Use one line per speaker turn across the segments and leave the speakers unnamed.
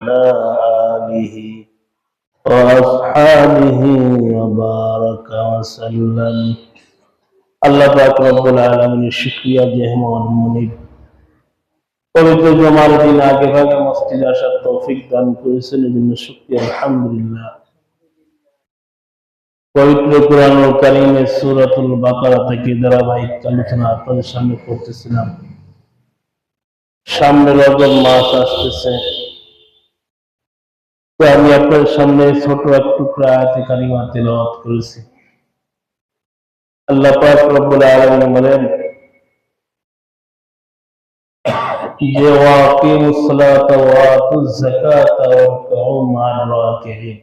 وعلى آله وأصحابه وبارك وسلم আল্লাহ পাক রব্বুল আলামিনের শুকরিয়া যে মহান মুনিব পবিত্র জমার দিন আগে ভাগে মসজিদে আসার তৌফিক দান করেছেন এই জন্য শুকরিয়া আলহামদুলিল্লাহ পবিত্র কোরআনুল কারীমের সূরাতুল বাকারা থেকে ধারাবাহিক আলোচনা আপনাদের সামনে করতেছিলাম সামনে রজব মাস আসতেছে তো আমি আপনার সামনে ছোট এক টুকরা আয়াতে কারিমা তেলাওয়াত করেছি। আল্লাহ পাক রব্বুল আলামিন বলেন, যে ওয়াকিমুস সালাতা ওয়া আতুজ যাকাতা ওয়ারকাউ মা'আর রাকিঈন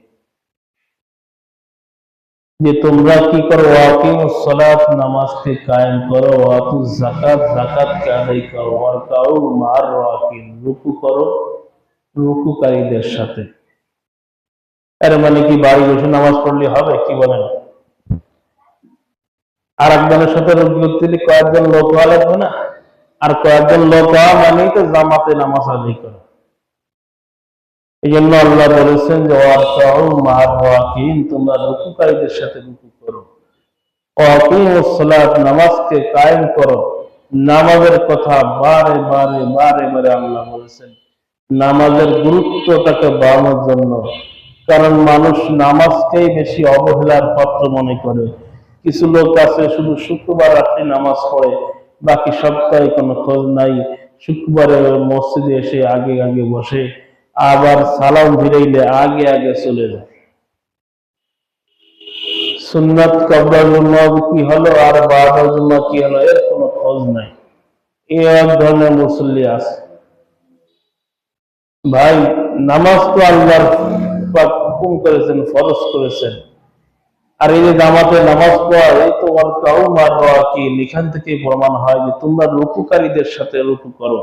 যে তোমরা কি করো ওয়াকিমুস সালাত নামাজকে কায়েম করো। ওয়া আতুজ যাকাত যাকাতকে আদায় করো। ওয়ারকাউ মা'আর রাকিঈন রুকু করো, রুকুকারীদের সাথে। এর মানে কি বাড়ি বসে নামাজ পড়লে হবে? কি বলেন? আর একজনের সাথে রোগ কয়েকজন লোক হওয়া লাগবে না? আর কয়েকজন লোক হওয়া মানেই তো জামাতে নামাজ আদায় করা। এই জন্য আল্লাহ বলেছেন যে তোমরা রুকুকারীদের সাথে রুকু করো। ওয়াকিমুস নামাজকে কায়েম করো। নামাজের কথা বারে বারে বারে বারে আল্লাহ বলেছেন, নামাজের গুরুত্বটাকে বাড়ানোর জন্য কারণ মানুষ নামাজকেই বেশি অবহেলার পাত্র মনে করে। কিছু লোক আছে, শুধু শুক্রবার রাত্রে নামাজ পড়ে, বাকি সপ্তাহে কোনো খোঁজ নাই। শুক্রবারে মসজিদে এসে আগে আগে বসে, আবার সালাম ফিরাইলে আগে আগে চলে যায়। সুন্নাত কবর জন্য কি হলো আর বারবার জন্য কি হলো, এর কোনো খোঁজ নাই। এই এক ধরনের মুসল্লি আছে। ভাই, নামাজ তো আল্লাহর পাক হুকুম করেছেন, ফরজ করেছেন। আর এই যে জামাতে নামাজ পড়া, এই তো কাউ মার কি এখান থেকে প্রমাণ হয় যে তোমরা রুকুকারীদের সাথে রুকু করো।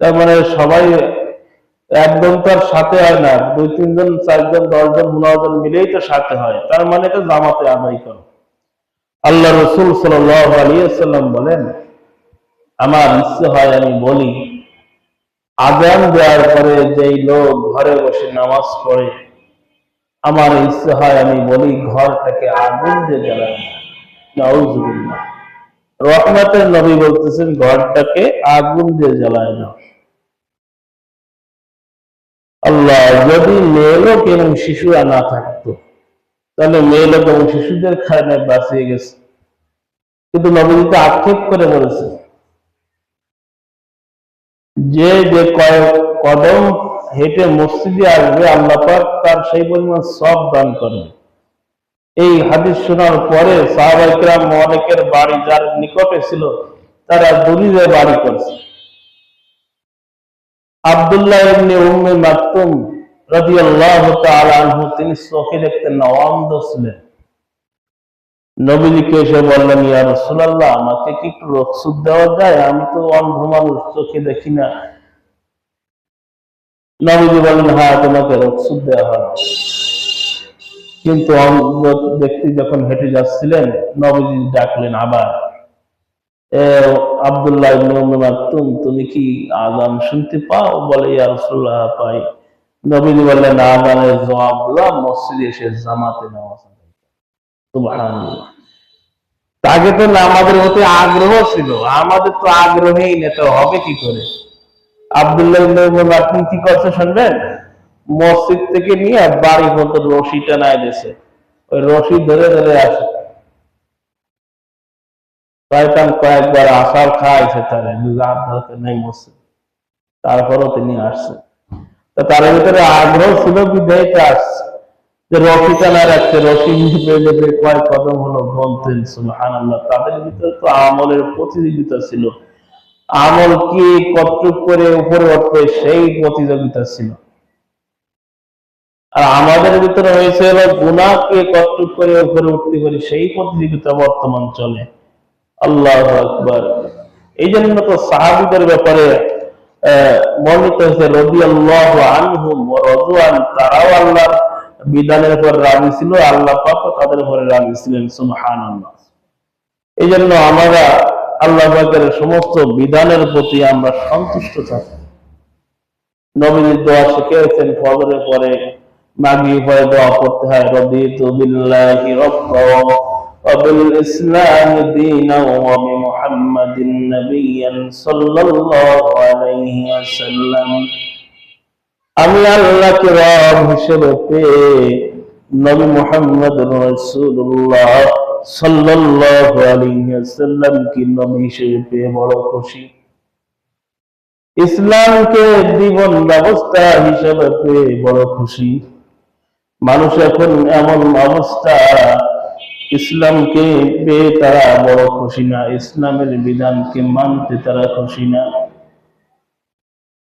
তার মানে সবাই একদম তার সাথে হয় না, দুই, তিনজন, চারজন, দশজন পনেরো মিলেই তো সাথে হয়। তার মানে তো জামাতে আদায় করো। আল্লাহ রসুল সাল্লাম বলেন, আমার ইচ্ছে হয় আমি বলি, আজান দেওয়ার পরে যেই লোক ঘরে বসে নামাজ পড়ে আমার ইচ্ছে হয় আমি বলি, ঘরটাকে আগুন দিয়ে জ্বালায় না রহমতের নবী বলতেছেন, ঘরটাকে আগুন দিয়ে জ্বালায় না আল্লাহ যদি মেয়ে লোক এবং শিশুরা না থাকতো, তাহলে মেয়ে লোক এবং শিশুদের খায় বাঁচিয়ে গেছে। কিন্তু নবীজিতে আক্ষেপ করে বলেছে যে যে কয়েক কদম হেঁটে মসজিদে আসবে, আল্লাহ পাক তার সেই পরিমাণ সব দান করবে। এই হাদিস শোনার পরে সাহাবাইকরাম অনেকের বাড়ি যার নিকটে ছিল, তারা দলিলে বাড়ি করছে। আব্দুল্লাহ ইবনে উম্মে মাকতুম রাদিয়াল্লাহু তাআলা তিনি চোখে দেখতে না ছিলেন। নবীজিকে এসে বললেন, ইয়া আমাকে কি একটু দেওয়া যায়? আমি তো অন্ধ মানুষ, চোখে দেখি না। নবীজি বলেন হ্যাঁ তোমাকে দেওয়া হয়। কিন্তু অন্ধ ব্যক্তি যখন হেঁটে যাচ্ছিলেন, নবীজি ডাকলেন, আবার। আবদুল্লাহ মাকতুম তুমি কি আজান শুনতে পাও? বলে, ইয়া রাসূলুল্লাহ, পাই। নবীজি বললেন আজানের জবাব মসজিদে এসে জামাতে নামাজ আগে তো আমাদের হতে আগ্রহ ছিল, আমাদের তো আগ্রহই নেতা হবে কি করে? আবদুল্লাহ কি করছে শুনবেন? মসজিদ থেকে নিয়ে বাড়ি মতো রশি টানায় দিয়েছে। ওই রশি ধরে ধরে আসে। শয়তান কয়েকবার আসার খাইছে তারে নেই মসজিদ। তারপরও তিনি আসছে তার ভিতরে আগ্রহ ছিল বিধায়িতা আসছে। যে কয়েক কদম হলো সুলহান আল্লাহ তাদের ভিতরে তো আমলের প্রতিযোগিতা ছিল। আমল কি কতটুক করে উপরে উঠবে, সেই প্রতিযোগিতা ছিল। আর আমাদের ভিতরে হয়েছে হলো গুণাকে কতটুক করে উপরে উঠতে পারি, সেই প্রতিযোগিতা বর্তমান চলে। আল্লাহ আকবর। এই জন্য তো সাহাবিদের ব্যাপারে বর্ণিত হয়েছে রবি আল্লাহ আনহুম রজুয়ান তারাও আল্লাহর বিধানের উপর রাজি ছিল, আল্লাহ পাক তাদের উপরে রাজি ছিলেন আল্লাহ এই জন্য আমরা আল্লাহ পাকের সমস্ত বিধানের প্রতি আমরা সন্তুষ্ট থাকি। নবীর দোয়া শিখিয়েছেন ফজরে পরে মাগি পরে দোয়া করতে হয় রদিতু বিল্লাহি রাব্বা ওয়া বিল ইসলাম দীনা ওয়া বিমুহাম্মাদিন নাবিয়্যান সাল্লাল্লাহু আলাইহি ওয়াসাল্লাম। আমি আল্লাহকে রব হিসেবে পেয়ে নবী মুহাম্মদ রাসূলুল্লাহ সাল্লাল্লাহু আলাইহি নবী হিসেবে পেয়ে বড় খুশি। ইসলামকে জীবন ব্যবস্থা হিসেবে পেয়ে বড় খুশি। মানুষ এখন এমন অবস্থা, ইসলামকে পেয়ে তারা বড় খুশি না, ইসলামের বিধানকে মানতে তারা খুশি না।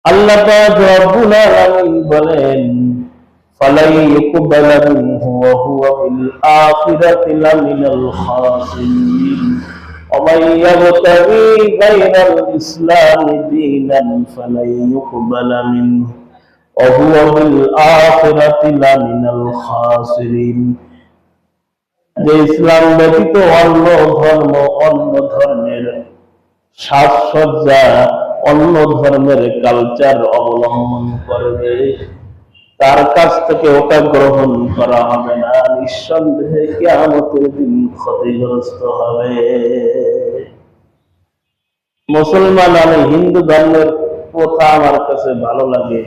আল্লাহ পাক রব্বুল আলামিন বলেন ফালাই ইকবালা মিনহু ওয়া হুয়া ফিল আখিরাতি লামিনাল খাসিরিন ومن يبتغي غير الإسلام دينا فلن يقبل منه وهو بالآخرة لمن الخاسرين যে ইসলাম ব্যতীত অন্য ধর্ম অন্য ধর্মের সাজসজ্জা অন্য ধর্মের কালচার অবলম্বন করবে। তার কাছ থেকে ওটা গ্রহণ করা হবে না। নিঃসন্দেহে কেয়ামতের দিন ক্ষতিগ্রস্ত হবে। মুসলমান আমি হিন্দু ধর্মের প্রথা আমার কাছে ভালো লাগে।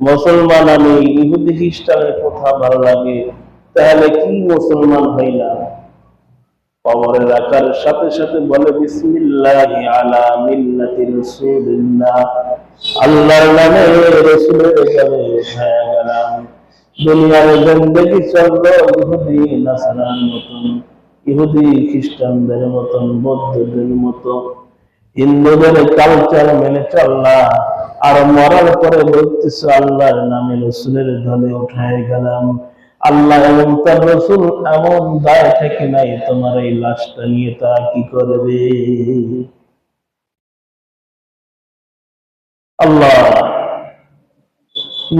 মুসলমান আমি ইহুদি খ্রিস্টানের প্রথা ভালো লাগে। তাহলে কি মুসলমান হইলাম? কবরে রাখার সাথে সাথে বলে ইহুদি খ্রিস্টানদের মতন, বৌদ্ধদের মতো হিন্দুদের কালচার মেনে চললাম আর মরার পরে বলতেছে, আল্লাহর নামে রসুলের ধরে উঠায় গেলাম। আল্লাহ এবং তার রসুল এমন দায় থেকে নাই, তোমার এই লাশটা নিয়ে তা কি করবে? আল্লাহ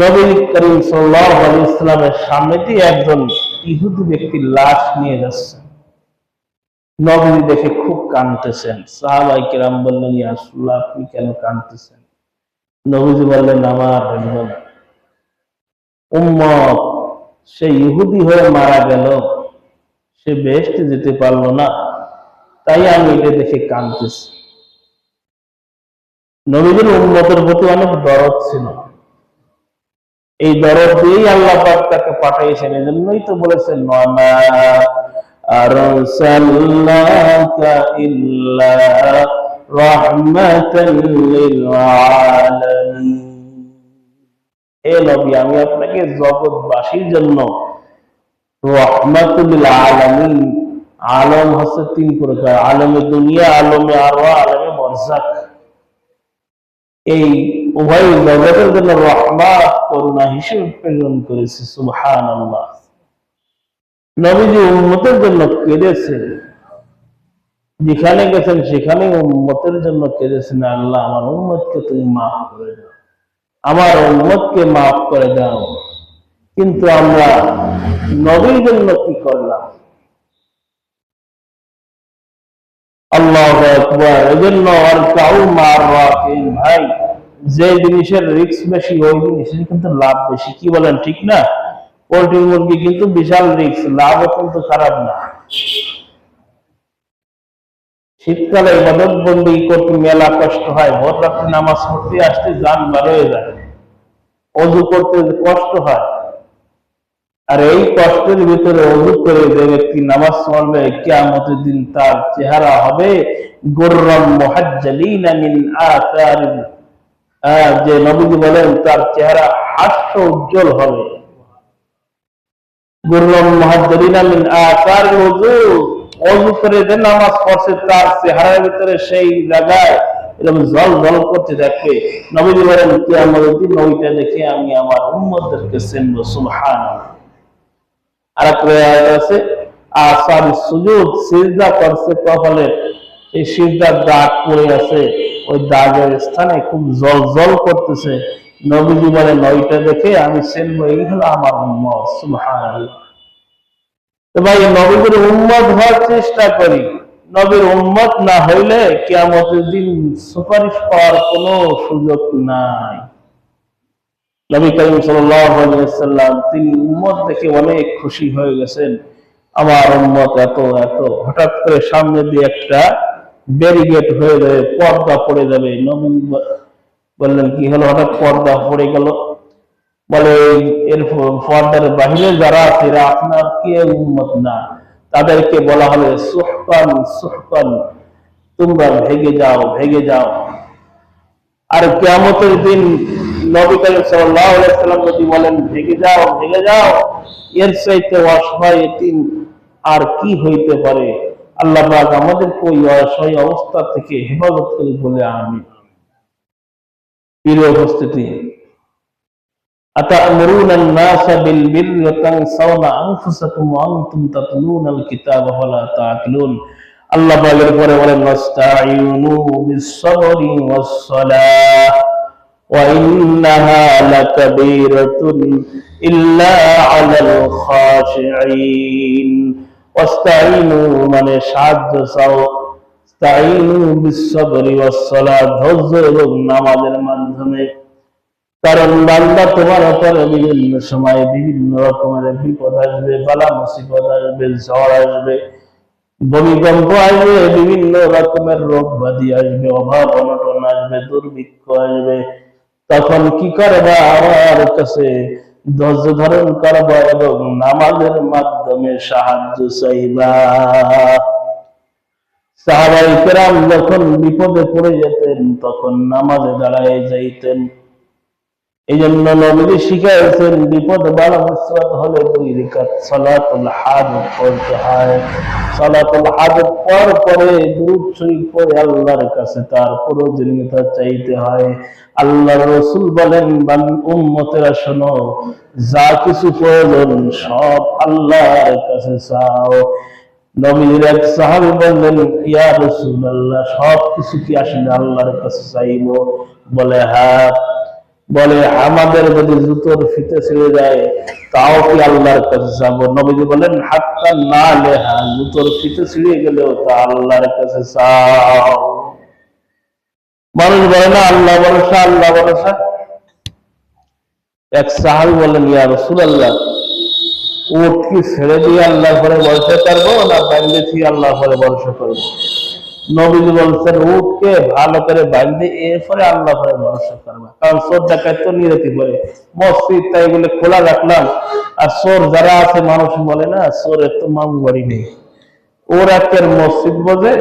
নবী করিম সাল্লাল্লাহু আলাইহি ইসলামের সামনে দিয়ে একজন ইহুদি ব্যক্তির লাশ নিয়ে যাচ্ছে। নবী দেখে খুব কাঁদতেছেন। সাহাবাই কেরাম বললেন ইয়াসুল্লাহ আপনি কেন কাঁদতেছেন? নবীজি বললেন, আমার উম্মত সে ইহুদি হয়ে মারা গেল। সে বেহেস্টে যেতে পারল না। তাই আমি এটা দেখে কাঁদতেছি। নবীদের উন্মতের প্রতি অনেক দরদ ছিল। এই দরদ দিয়েই আল্লাহ তাকে পাঠাইছেন এই জন্যই তো বলেছেন নমা আরসালনাকা হে নবী, আমি আপনাকে জগৎবাসীর জন্য আলামিন আলম হচ্ছে তিন প্রকার, আলমে দুনিয়া, আলমে আরও আলমে বরজাক এই উভয় জগতের জন্য রহমাত, করুণা হিসেবে প্রেরণ করেছে আল্লাহ নবীজি উন্মতের জন্য কেঁদেছে। যেখানে গেছেন সেখানে উন্মতের জন্য কেঁদেছেন। আল্লাহ আমার উন্মতকে তুমি মাফ করে দাও। আমার উন্মতকে মাফ করে দাও। কিন্তু আমরা নবীর জন্য কি করলাম? আল্লাহ এজন্য আর কাউ মার রাখেন ভাই, যে জিনিসের রিস্ক বেশি, ওই জিনিসের কিন্তু লাভ বেশি। কি বলেন, ঠিক না? পোল্ট্রি মুরগি কিন্তু বিশাল রিস্ক লাভও কিন্তু খারাপ না। শীতকালে ইবাদত বন্দি করতে মেলা কষ্ট হয়, ভোর রাত্রে নামাজ পড়তে আসতে যান হয়ে যায়। অজু করতে কষ্ট হয়। আর এই কষ্টের ভিতরে অজু করে যে ব্যক্তি নামাজ পড়বে, কিয়ামতের দিন তার চেহারা হবে গুররাম মিন আসার যে নবীজি বলেন, তার চেহারা হাস্য উজ্জ্বল হবে। গুররাম মুহাজ্জালিনা মিন আসার ওযু অজু করে যে নামাজ পড়ছে, তার চেহারার ভিতরে সেই জায়গায় এরকম জল জল করতে বলেন, কিয়ামতের দিন দেখে আমি আমার আরেকটা আয়াত আছে, আসার সুজুদ করছে কপালের এই সিজদার দাগ পড়ে আছে, ওই দাগের স্থানে খুব জল জল করতেছে। নবীজি বলে নয়টা দেখে আমি চিনবো, এই হলো আমার উম্মত, সুবহানাল্লাহ। তো ভাই নবীদের উম্মত হওয়ার চেষ্টা করি। নবীর উম্মত না হইলে কিয়ামতের দিন সুপারিশ পাওয়ার কোনো সুযোগ নাই। নবী করিম সাল্লাম তিনি উম্মত দেখে অনেক খুশি হয়ে গেছেন। আমার উম্মত এত এত। হঠাৎ করে সামনে দিয়ে একটা ব্যারিগেড হয়ে যাবে পর্দা পড়ে যাবে। নবী বললেন, কি হলো? হঠাৎ পর্দা পড়ে গেল? বলে, এর পর্দার বাহিরে যারা আছে, এরা আপনার কে উম্মত না। তাদেরকে বলা হবে সুহকান সুহকান, তোমরা ভেগে যাও ভেগে যাও। আর কেয়ামতের দিন নবী বলেন ভেগে যাও ভেগে যাও, এর চাইতে অসহায় আর কি হইতে পারে? আল্লাহ আমাদেরকে ওই অসহায় অবস্থা থেকে হেফাজত করে বলে আমি প্রিয় উপস্থিতি أتأمرون الناس بالبر وتنسون أنفسكم وأنتم تتلون الكتاب فلا تعقلون আল্লাহ পাকের পরে বলেন নাস্তাঈনু বিস-সাবরি ওয়াস-সালাহ ওয়া ইন্নাহা লাকাবীরাতুন ইল্লা আলাল খাশিঈন ওয়াস্তাঈনু মানে সাহায্য চাও ইস্তাঈনু বিস-সাবরি ওয়াস-সালাহ ধৈর্য এবং নামাজের মাধ্যমে কারণ বান্দা তোমার উপরে বিভিন্ন সময় বিভিন্ন রকমের বিপদ আসবে বালা মুসিবত আসবে, ঝড় আসবে, ভূমিকম্প আসবে, বিভিন্ন রকমের রোগ ব্যাধি আসবে, অভাব অনটন আসবে, দুর্ভিক্ষ আসবে। তখন কি করবা? আমার কাছে ধৈর্য ধারণ করবা এবং নামাজের মাধ্যমে সাহায্য চাইবা। সাহাবাই কেরাম যখন বিপদে পড়ে যেতেন, তখন নামাজে দাঁড়ায় যাইতেন। এই জন্য নবীজি শিখাইছেন বিপদ হলে দুই হাজত পড়তে হয়। হাজত পর পরে শরীফ পড়ে আল্লাহর কাছে তার প্রয়োজনীয়তা চাইতে হয়। আল্লাহর রাসূল বলেন, বান উম্মতেরা শোনো, যা কিছু প্রয়োজন সব আল্লাহর কাছে চাও। নবীর এক সাহাবী বললেন, ইয়া রাসূলুল্লাহ, সব কিছু কি আসলে আল্লাহর কাছে চাইব? বলে হ্যাঁ। বলে, আমাদের যদি জুতোর ফিতে ছিঁড়ে যায়, তাও কি আল্লাহর কাছে যাব নবীজি বলেন হাতটা না লেহা, জুতোর ফিতে ছিঁড়ে গেলেও তা আল্লাহর কাছে চাও। মানুষ বলে, না, আল্লাহ ভরসা আল্লাহ ভরসা। এক সাহাবি বলেন ইয়া রসুলাল্লাহ উঠ কি ছেড়ে দিয়ে আল্লাহ পরে ভরসা করব না বাইরে থেকে আল্লাহ পরে ভরসা করব? নবীজি বলছেন, উঠকে ভালো করে বাঁধে, এরপরে আল্লাহ পরে ভরসা করবা। কারণ চোর ডাকাত তো নিরতি করে মসজিদ তাই বলে খোলা রাখলাম। আর চোর যারা আছে, মানুষ বলে না চোরের তো মামু বাড়ি নেই। ওরা কেন মসজিদ বোঝে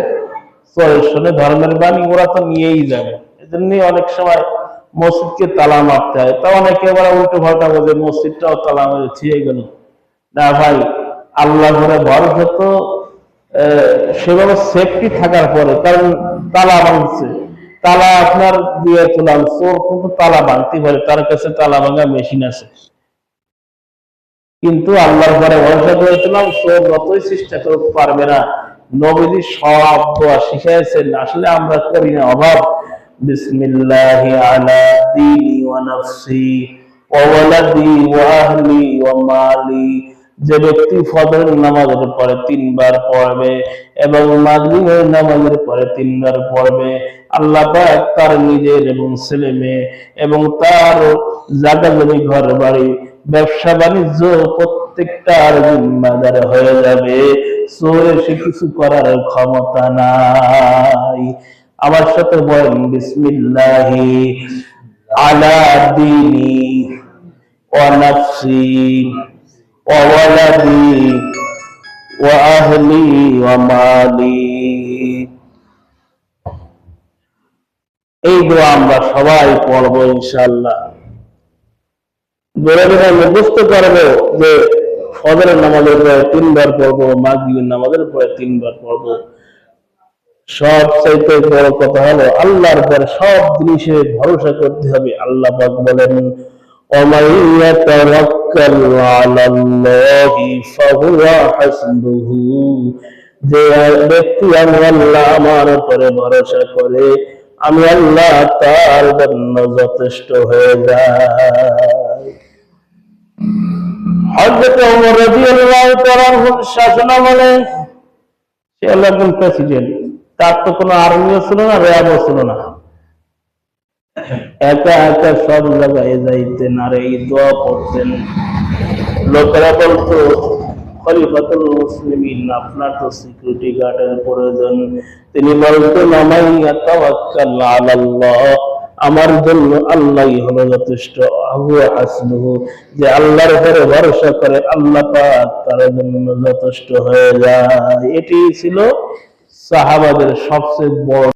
চোরের সঙ্গে ধর্মের বাণী, ওরা তো নিয়েই যাবে। এজন্য অনেক সময় মসজিদকে তালা মারতে হয়। তা অনেকে ওরা উল্টো পাল্টা বোঝে, মসজিদটাও তালা মেরে ছিঁড়ে গেল। না ভাই, আল্লাহ করে ভরসা তো সেভাবে সেফটি থাকার পরে, কারণ তালা ভাঙছে। তালা আপনার দিয়ে তোলাম চোর কিন্তু তালা ভাঙতে পারে, তার কাছে তালা ভাঙা মেশিন আছে। কিন্তু আল্লাহর পরে ভরসা করেছিলাম চোর যতই চেষ্টা করতে পারবে না। নবীজি সব দোয়া শিখাইছেন আসলে আমরা করি না অভাব। বিসমিল্লাহ আলা দীনি ওয়া নাফসি, ওয়া ওয়ালাদি ওয়া আহলি ওয়া মালি। যে ব্যক্তি ফজরের নামাজের পরে তিনবার পড়বে এবং মাগরিবের নামাজের পরে তিনবার পড়বে, আল্লাহ পাক তার নিজের এবং ছেলে মেয়ে এবং তার জায়গা জমি ঘর বাড়ি ব্যবসা বাণিজ্য প্রত্যেকটার জিম্মাদার হয়ে যাবে। চোরে সে কিছু করার ক্ষমতা নাই। আমার সাথে বলেন, বিসমিল্লাহি আলা দিনি ওয়া নাফসি। আহলি ওয়া মালি এই দোয়া আমরা সবাই পড়ব ইনশাআল্লাহ। ধরে ধরে মুখস্থ করব যে ফজরের নামাজের পরে তিনবার পড়ব, মাগরিবের নামাজের পরে তিনবার পড়ব। সব চাইতে বড় কথা হলো আল্লাহর পরে সব জিনিসে ভরসা করতে হবে। আল্লাহ পাক বলেন ومن يتوكل على الله فهو حسبه যে ব্যক্তি আমি আল্লাহ আমার উপরে ভরসা করে আমি আল্লাহ তার জন্য যথেষ্ট হয়ে যায় হযরত ওমর রাদিয়াল্লাহু তাআলা শাসন আমলে সে হলো একজন প্রেসিডেন্ট তার তো কোনো আর্মিও ছিল না র্যাবও ছিল না একা একা সব জায়গায় যাইতেন আর এই দোয়া পড়তেন। লোকেরা বলতো, খলিফাতুল মুসলিমিন, আপনার তো সিকিউরিটি গার্ডের প্রয়োজন। তিনি বলতেন আমাই আমার জন্য আল্লাহই হলো যথেষ্ট। আহু যে আল্লাহর উপরে ভরসা করে আল্লাহ তার জন্য যথেষ্ট হয়ে যায়। এটি ছিল সাহাবাদের সবচেয়ে বড়